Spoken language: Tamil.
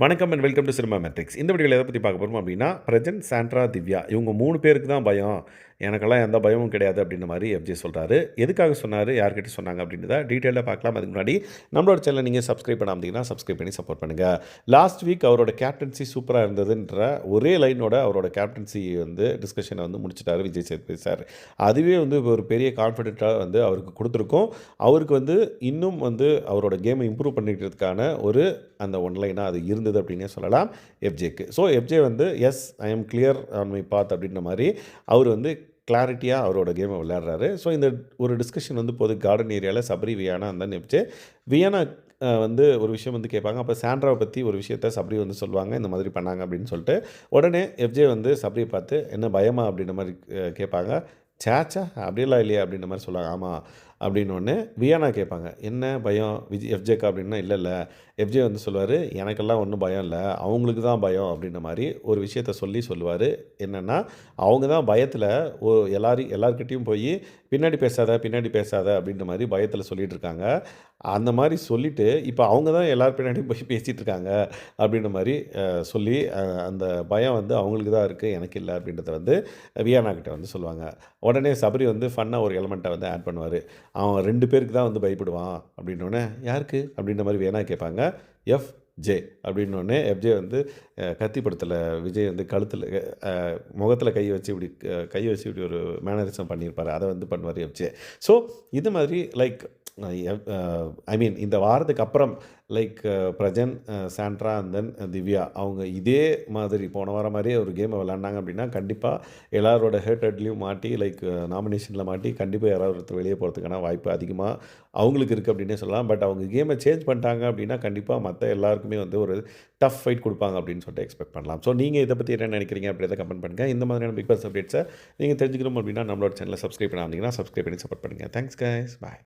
வணக்கம் and welcome to cinema matrix இந்த வீடியோவில் எதை பற்றி பார்க்க போகிறோம் அப்படின்னா பிரஜன் சாண்ட்ரா திவ்யா இவங்க மூணு பேருக்கு தான் பயம். எனக்கெல்லாம் எந்த பயமும் கிடையாது அப்படின்ற மாதிரி எஃப்ஜே சொல்கிறாரு எதுக்காக சொன்னார் யார்கிட்ட சொன்னாங்க அப்படின்றத டீட்டெயிலாக பார்க்கலாம். அதுக்கு முன்னாடி நம்மளோட சேனல் நீங்கள் சப்ஸ்கிரைப் பண்ணாமதிங்கன்னா சப்ஸ்கிரைப் பண்ணி சப்போர்ட் பண்ணுங்கள் லாஸ்ட் வீக் அவரோட கேப்டன்சி சூப்பராக இருந்ததுன்ற ஒரே லைனோட அவரோட கேப்டன்சி வந்து டிஸ்கஷனை வந்து முடிச்சிட்டாரு விஜய் சேதுபதி சார். அதுவே வந்து ஒரு பெரிய கான்ஃபிடென்ட்டாக வந்து அவருக்கு கொடுத்துருக்கோம். அவருக்கு வந்து இன்னும் வந்து அவரோட கேமை இம்ப்ரூவ் பண்ணிக்கிறதுக்கான ஒரு அந்த ஒன்லைனாக அது இருந்தது அப்படின்னே சொல்லலாம் எஃப்ஜேக்கு. ஸோ எஃப்ஜே வந்து yes I am clear on my path அப்படின்ற மாதிரி அவர் வந்து கிளாரிட்டியாக அவரோட கேமை விளையாடுறாரு. ஸோ இந்த ஒரு டிஸ்கஷன் வந்து போது கார்டன் ஏரியாவில் சபரி வியானா அந்த நினைச்சு வியானா வந்து ஒரு விஷயம் வந்து கேட்பாங்க. அப்போ சாண்ட்ராவை பற்றி ஒரு விஷயத்த சப்ரி வந்து சொல்லுவாங்க. இந்த மாதிரி பண்ணாங்க அப்படின்னு சொல்லிட்டு உடனே எஃப்ஜே வந்து சப்ரியை பார்த்து என்ன பயமா? அப்படின்ற மாதிரி கேட்பாங்க. சேச்சா அப்படிலாம் இல்லையா அப்படின்ற மாதிரி சொல்லுவாங்க. ஆமாம் அப்படின்னு ஒன்று வியானா கேட்பாங்க. என்ன பயம்? விஜய் எஃப்ஜேக்கா அப்படின்னா இல்லை இல்லை. எஃப்ஜே வந்து சொல்லுவார் எனக்கெல்லாம் ஒன்றும் பயம் இல்லை. அவங்களுக்கு தான் பயம் அப்படின்ற மாதிரி ஒரு விஷயத்த சொல்லி சொல்லுவார். என்னென்னா அவங்க தான் பயத்தில் ஓ எல்லாரும் எல்லார்கிட்டேயும் போய் பின்னாடி பேசாத பின்னாடி பேசாத அப்படின்ற மாதிரி பயத்தில் சொல்லிட்டு இருக்காங்க. அந்த மாதிரி சொல்லிவிட்டு இப்போ அவங்க தான் எல்லார் பின்னாடியும் போய் பேசிகிட்டு இருக்காங்க அப்படின்ற மாதிரி சொல்லி அந்த பயம் வந்து அவங்களுக்கு தான் இருக்குது எனக்கு இல்லை அப்படின்றத வந்து வியானா கிட்ட வந்து சொல்லுவாங்க. உடனே சபரி வந்து ஃபன்னாக ஒரு எலமெண்ட்டை வந்து ஆட் பண்ணுவார். அவன் ரெண்டு பேருக்கு தான் வந்து பயப்படுவான் அப்படின்னோடனே யாருக்கு? அப்படின்ற மாதிரி வேணா கேட்பாங்க. எஃப் ஜே அப்படின்னோடனே எஃப்ஜே வந்து அஹ், கத்தி படத்தில் விஜய் வந்து கழுத்தில் முகத்தில் கை வச்சு இப்படி கை வச்சு இப்படி ஒரு மேனரிசம் பண்ணியிருப்பார். அதை வந்து பண்ணுவார் எஃப்ஜே ஸோ இது மாதிரி லைக் ஐ மீன் இந்த வாரத்துக்கு அப்புறம் like Prajan Sandra and then Divya அவங்க இதே மாதிரி போன வாரம் மாதிரியே ஒரு கேமை விளாண்டாங்க அப்படின்னா கண்டிப்பாக எல்லாரோட ஹேட்டட்லேயும் மாட்டி லைக் நாமினேஷனில் மாட்டி கண்டிப்பாக யாராவது ஒருத்தர் வெளியே போகிறதுக்கான வாய்ப்பு அதிகமாக அவங்களுக்கு இருக்குது அப்படின்னே சொல்லலாம். பட் அவங்க கேமை சேஞ்ச் பண்ணிட்டாங்க அப்படின்னா கண்டிப்பாக மற்ற எல்லாருக்குமே வந்து ஒரு டஃப் ஃபைட் கொடுப்பாங்க அப்படின்னு சொல்லிட்டு எக்ஸ்பெக்ட் பண்ணலாம். ஸோ நீங்கள் இதை பற்றி என்ன நினைக்கிறீங்க அப்படி கமெண்ட் பண்ணுங்கள் இந்த மாதிரியான பிக் பாஸ் அப்டேட்ஸை நீங்கள் தெரிஞ்சுக்கணும் அப்படின்னா நம்மளோட சேனலை சப்ஸ்கிரைப் பண்ணாமல் சப்ஸ்கிரைப் பண்ணி சப்போர்ட் பண்ணுங்கள் தேங்க்ஸ் கைஸ் பாய்